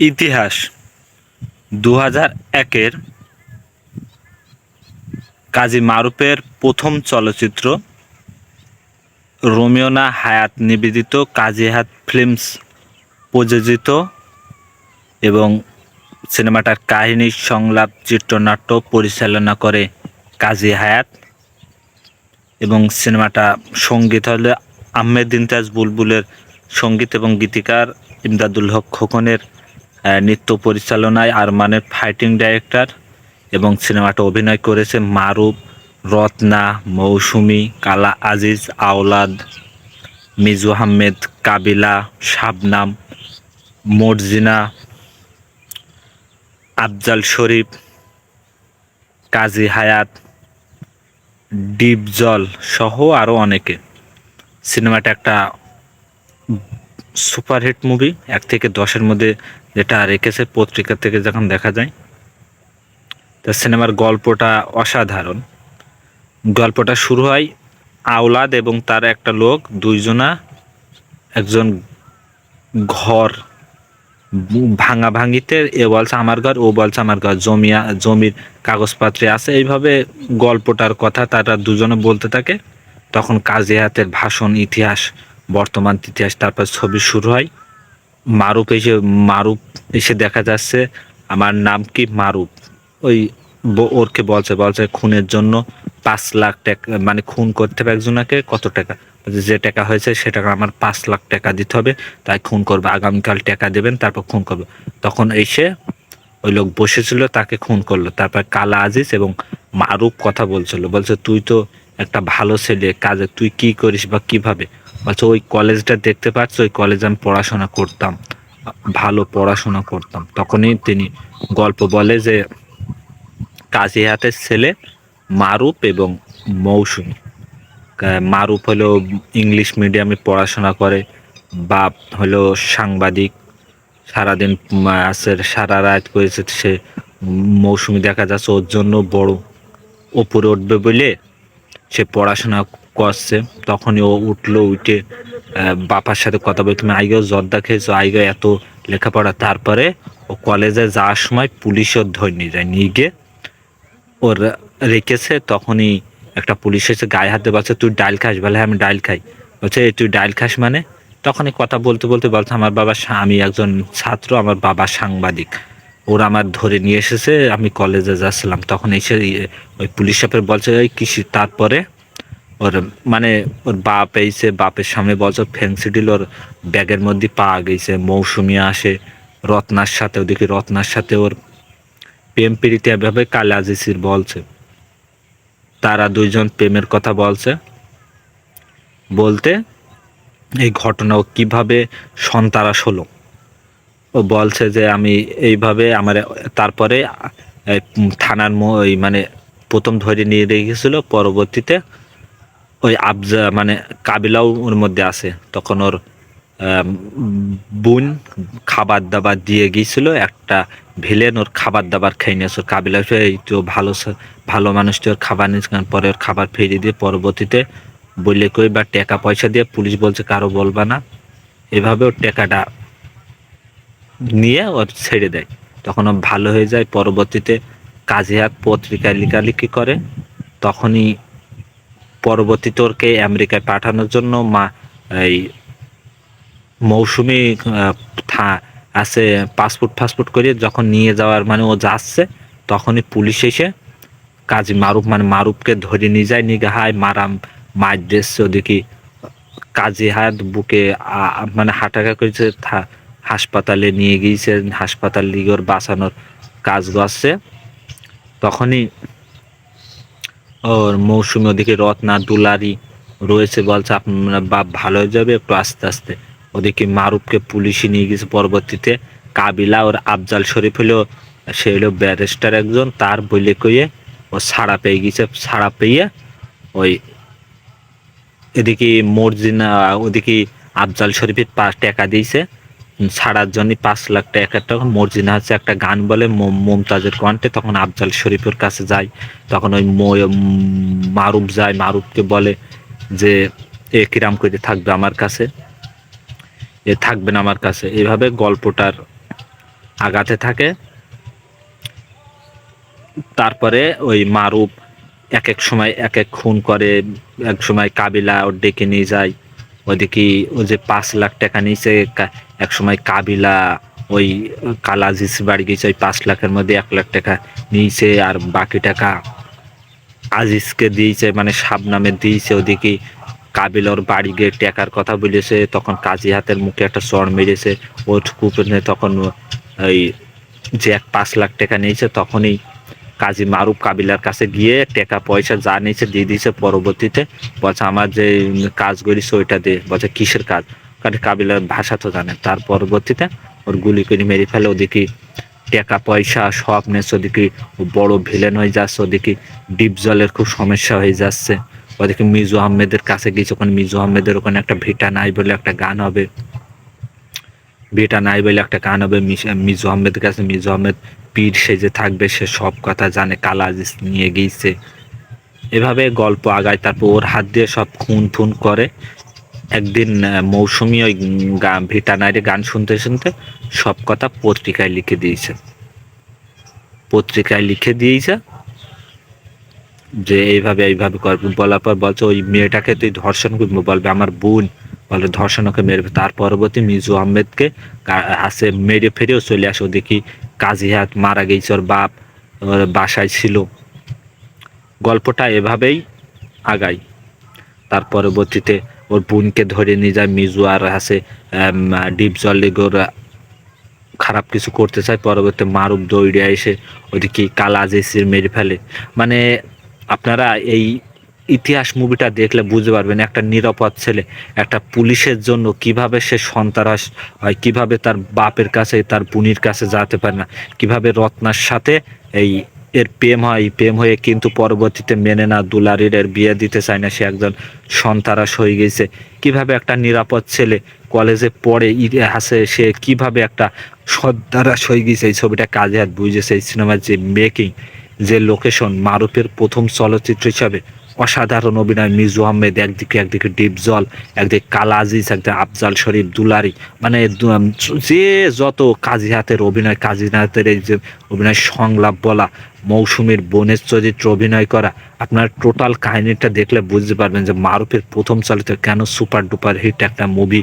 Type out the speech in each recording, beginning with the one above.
ইতিহাস দু হাজার একের কাজী মারুফের প্রথম চলচ্চিত্র রোমিওনা হায়াত নিবেদিত কাজী হায়াত ফিল্মস প্রযোজিত এবং সিনেমাটার কাহিনী, সংলাপ, চিত্রনাট্য পরিচালনা করে কাজী হায়াত এবং সিনেমাটা সংগীত হলে আহমেদ ইমতাজ বুলবুলের সংগীত এবং গীতিকার ইমদাদুল হক খোকনের নৃত্য পরিচালনায় আরমানের ফাইটিং ডাইরেক্টর এবং সিনেমাটা অভিনয় করেছে মারুফ, রত্না, মৌসুমি, কালা আজিজ, আওলাদ, মিজু আহমেদ, কাবিলা, শাবনাম, মর্জিনা, আফজাল শরীফ, কাজী হায়াত, ডিপজল সহ আরও অনেকে। সিনেমাটা একটা সুপারহিট মুভি, এক থেকে দশের মধ্যে যেটা রেখেছে পত্রিকা থেকে যখন দেখা যায়, তা সিনেমার গল্পটা অসাধারণ। গল্পটা শুরু হয় আওলাদ এবং তার একটা লোক, দুইজনা একজন ঘর ভাঙা ভাঙিতে এ বলছে, আমার ঘর, ও বলছে, আমার ঘর, জমিয়া, জমির কাগজপত্রে আছে। এইভাবে গল্পটার কথা তারা দুজনে বলতে থাকে। তখন কাজী হাতের ভাষণ, ইতিহাস বর্তমান ইতিহাস, তারপর ছবি শুরু হয়। মারুপ এসে মারুপ এসে দেখা যাচ্ছে, আমার নাম কি? মারুপ। ওই ওরকে বলছে বলছে খুনের জন্য পাঁচ লাখ টাকা মানে খুন করতে হবে একজনকে, কত টাকা? যে টাকা হয়েছে সে টাকা আমার পাঁচ লাখ টাকা দিতে হবে, তাই খুন করবে, আগামীকাল টাকা দেবেন, তারপর খুন করবে। তখন এসে ওই লোক বসেছিল, তাকে খুন করল। তারপর কালা আজিজ এবং মারুফ কথা বলছিল। বলছে, তুই তো একটা ভালো ছেলে, কাজে তুই কি করিস বা কীভাবে? বলছে ওই কলেজটা দেখতে পাচ্ছ, ওই কলেজে আমি পড়াশোনা করতাম, ভালো পড়াশোনা করতাম। তখনই তিনি গল্প বলে যে কাজী হাতের ছেলে মারুপ এবং মৌসুমি। মারুপ হলো ইংলিশ মিডিয়ামে পড়াশোনা করে, বাপ হলো সাংবাদিক। সারাদিন আছে, সারা রাত করেছে সে মৌসুমি দেখা যাচ্ছে, ওর জন্য বড়, ওপরে উঠবে বলে সে পড়াশোনা করছে, তখনই ও উঠল, উঠে বাপার সাথে কথা বলে, তুমি আইগেও জর্দা খেয়েছো আইগে এত লেখাপড়া। তারপরে ও কলেজে যাওয়ার সময় পুলিশ ওর ধরে নিয়ে যায়, নিয়ে গিয়ে ওর রেখেছে, তখনই একটা পুলিশ এসে গায়ে হাতে বলছে, তুই ডাইল খাস? বলে হ্যাঁ আমি ডাইল খাই। বলছে তুই ডাইল খাস মানে? তখনই কথা বলতে বলতে বলছে, আমার বাবা আমি একজন ছাত্র, আমার বাবা সাংবাদিক। ওরা আমার ধরে নিয়ে এসেছে আমি কলেজে যাচ্ছিলাম। তখন এসে ইয়ে, ওই পুলিশ সাপের বলছে ওই কৃষি তারপরে ওর মানে ওর বাপ এইছে বাপের সামনে বলছে ফেন্সিডিল ওর ব্যাগের মধ্যে পাওয়া গেছে মৌসুমি আসে রত্নার সাথে ওদিকে রত্নার সাথে ওর প্রেম প্রীতি এভাবে কালাজিসির বলছে তারা দুইজন প্রেমের কথা বলছে বলতে এই ঘটনা ও কীভাবে সন্তারাস হলো বলছে যে আমি এইভাবে আমার তারপরে থানার ওই মানে প্রথম ধরে নিয়ে রেখেছিল, পরবর্তীতে ওই আবজা মানে কাবিলাও ওর মধ্যে আছে। তখন ওর বোন খাবার দাবার দিয়ে গিয়েছিল, একটা ভিলেন ওর খাবার দাবার খেয়ে নিয়েছে। ওর কাবিলা এই তো ভালো ভালো মানুষটি ওর খাবার নিয়েছে, কারণ পরে ওর খাবার ফিরিয়ে দিয়ে পরবর্তীতে বললে কই, বা টাকা পয়সা দিয়ে পুলিশ বলছে, কারও বলবা না। এভাবে ওর টাকাটা নিয়ে ওর ছেড়ে দেয়। তখন ভালো হয়ে যায়। পরবর্তীতে কাজী হাত পত্রিকায় লেখালেখি করে। তখনই পরবর্তীতে ওরকে আমেরিকায় পাঠানোর জন্য মা এই মৌসুমি থা- আছে পাসপোর্ট ফাসপোর্ট করে যখন নিয়ে যাওয়ার মানে ও যাচ্ছে, তখনই পুলিশ এসে কাজী মারুফ মানে মারুফকে ধরে নিয়ে যায় নিয়ে হায় মারাম মার দিচ্ছে ওদিকে কাজী হায়াত বুকে মানে হাঁটাকা করেছে হাসপাতালে নিয়ে গিয়েছে, হাসপাতাল ওর বাঁচানোর কাজ করছে তখনই ওর মৌসুমি ওদিকে রত্না দুলারি রয়েছে, বলছে আপনার বাপ ভালো হয়ে যাবে, একটু আস্তে আস্তে ওদিকে মারুফকে পুলিশে নিয়ে গেছে পরবর্তীতে। কাবিলা, ওর আফজাল শরীফ হলো, সে হলো ব্যারিস্টার একজন, তার বলে কইয়ে ও ছাড়া পেয়ে গেছে ছাড়া পেয়ে ওই এদিকে মর্জিনা, ওদিকে আফজাল শরীফের পা টাকা দিয়েছে। ছাড়ার জন্য পাঁচ লাখ টাকা তখন মর্জিনা হচ্ছে একটা গান বলে মম- মমতাজের কণ্ঠে তখন আফজাল শরীফের কাছে যায়। তখন ওই মারুফ যায়, মারুফকে বলে যে, এ কিরাম করে থাকবে আমার কাছে? এ থাকবে না আমার কাছে। এভাবে গল্পটার আগাতে থাকে। তারপরে ওই মারুপ এক এক সময় এক এক খুন করে, এক সময় কাবিলা ডেকে নিয়ে যায়। ওদিকে ও যে পাঁচ লাখ টাকা নিয়েছে এক সময় কাবিলা, ওই কালাজিস বাড়ি গেছে, ওই পাঁচ লাখের মধ্যে এক লাখ টাকা নিয়েছে আর বাকি টাকা আজিজকে দিয়েছে মানে শাবনামে দিয়েছে। ওদিকে কাবিল ওর বাড়ি গিয়ে টাকার কথা বলেছে, তখন কাজী হাতের মুখে একটা চড় মেরেছে। ওর কুপনে তখন ওই যে এক পাঁচ লাখ টাকা নিয়েছে, তখনই কাজী মারুফ কাবিলার কাছে গিয়ে টাকা পয়সা যা নিয়েছে দিয়ে দিয়েছে পরবর্তীতে। বলছে, আমার যে কাজ করিস ওইটা দে। বলছে, কিসের কাজ? কারণ কাবিলার ভাষা তো জানে। তার পরবর্তীতে ওর গুলি করে মেরে ফেলে ওদিকে। টাকা পয়সা সব নেছে ওদিকে বড় ভিলেন হয়ে যাচ্ছে, ওদিকে ডিপ জলের খুব সমস্যা হয়ে যাচ্ছে। ওদিকে মিজু আহমেদের কাছে গিয়েছে, ওখানে মিজু আহমেদের ওখানে একটা ভিটা নাই বলে একটা গান হবে। ভিটা নাই বলে একটা গান হবে মিজু আহমেদের কাছে, মিজু আহমেদ পীর সেজে থাকবে সে সব কথা জানে কালাজিস নিয়ে গিয়েছে এভাবে গল্প আগায়, তারপর ওর হাত দিয়ে সব খুন ফুন করে। একদিন মৌসুমি ওই ভিটা নাইরে গান শুনতে শুনতে সব কথা পত্রিকায় লিখে দিয়েছে। পত্রিকায় লিখে দিয়েছে যে, এইভাবে এইভাবে বলার পর বলছে, ওই মেয়েটাকে তুই ধর্ষণ করবি, বলবে, আমার বোন বলে ধর্ষণকে মেরে তার পরবর্তী মিজু আহমেদকে আসে মেরে ফেরেও চলে আসে। দেখি কাজী হাত মারা গেছে, ওর বাপ বাসায় ছিল। গল্পটা এভাবেই আগাই তার পরবর্তীতে ওর বোনকে ধরে নিয়ে যায় মিজু আর আছে ডিপ জল ওরা খারাপ কিছু করতে চায়। পরবর্তী মারুপ দৌড়ে এসে ওদিকে কালা জেসির মেরে ফেলে। মানে আপনারা এই ইতিহাস মুভিটা দেখলে বুঝতে পারবেন একটা নিরাপদ ছেলে, একটা পুলিশের জন্য কীভাবে সে সন্ত্রাস হয়, কীভাবে তার বাপের কাছে, তার বুনির কাছে যেতে পারে না, কীভাবে রত্নার সাথে এই এর প্রেম হয় প্রেম হয়ে কিন্তু পরবর্তীতে মেনে না, দুলারির এর বিয়ে দিতে চায় না, সে একজন সন্তারাস হয়ে গেছে। কীভাবে একটা নিরাপদ ছেলে কলেজে পড়ে, ইতিহাসে সে কীভাবে একটা সদ্দারাস হয়ে গেছে, এই ছবিটা কাজে হাত বুঝেছে এই সিনেমার যে মেকিং যে লোকেশন মারুফের প্রথম চলচ্চিত্র হিসাবে। অসাধারণ অভিনয় মিজু আহমেদ, একদিকে একদিকে ডিপজল একদিকে কালা আজিজ, একদিকে আফজাল শরীফ, দুলারি। মানে যে যত কাজী হাতের অভিনয়, কাজী হাতের এই যে অভিনয় সংলাপ বলা, মৌসুমীর বোনের চরিত্র অভিনয় করা, আপনার টোটাল কাহিনীটা দেখলে বুঝতে পারবেন যে মারুফের প্রথম চলচ্চিত্র কেন সুপার ডুপার হিট একটা মুভি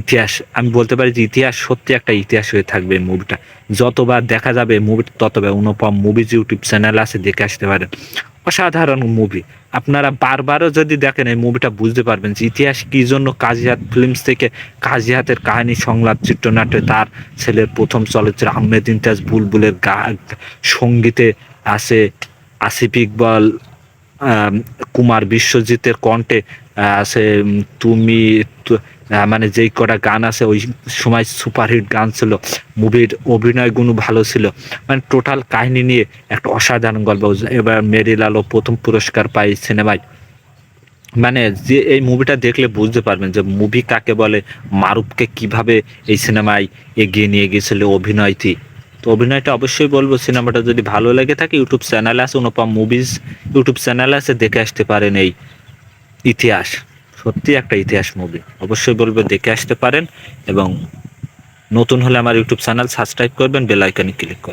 ইতিহাস, আমি বলতে পারি যে ইতিহাস সত্যি একটা ইতিহাস হয়ে থাকবে এই মুভিটা। যতবার দেখা যাবে মুভিটা, ততবার অনুপম মুভিজ ইউটিউব চ্যানেল আছে, দেখে আসতে পারেন। অসাধারণ মুভি আপনারা বারবারও যদি দেখেন এই মুভিটা বুঝতে পারবেন যে ইতিহাস কি জন্য কাজিহাত ফিল্মস থেকে কাজিহাতের কাহিনী, সংলাপ, চিত্রনাট্যে, তার ছেলের প্রথম চলচ্চিত্র আহমেদ ইমতাজ বুলবুলের গা, সঙ্গীতে আছে আসিফ ইকবাল কুমার বিশ্বজিতের কণ্ঠে আছে তুমি মানে যেই কটা গান আছে, ওই সময় সুপারহিট গান ছিল, মুভির অভিনয়গুলো ভালো ছিল। মানে টোটাল কাহিনী নিয়ে একটা অসাধারণ গল্প। এবার মেরি লালো প্রথম পুরস্কার পায় সিনেমায়। মানে যে এই মুভিটা দেখলে বুঝতে পারবেন যে মুভি কাকে বলে, মারুফকে কীভাবে এই সিনেমায় এগিয়ে নিয়ে গেছিল অভিনয়টি। তো অভিনয়টা অবশ্যই বলব, সিনেমাটা যদি ভালো লেগে থাকে, ইউটিউব চ্যানেল আছে, অনুপম মুভিজ ইউটিউব চ্যানেল আছে, দেখে আসতে পারেন এই ইতিহাস। সত্যি একটা ইতিহাস মুভি অবশ্যই বলব, দেখে আসতে পারেন এবং নতুন হলে আমার ইউটিউব চ্যানেল সাবস্ক্রাইব করবেন বেল আইকনে ক্লিক করবেন।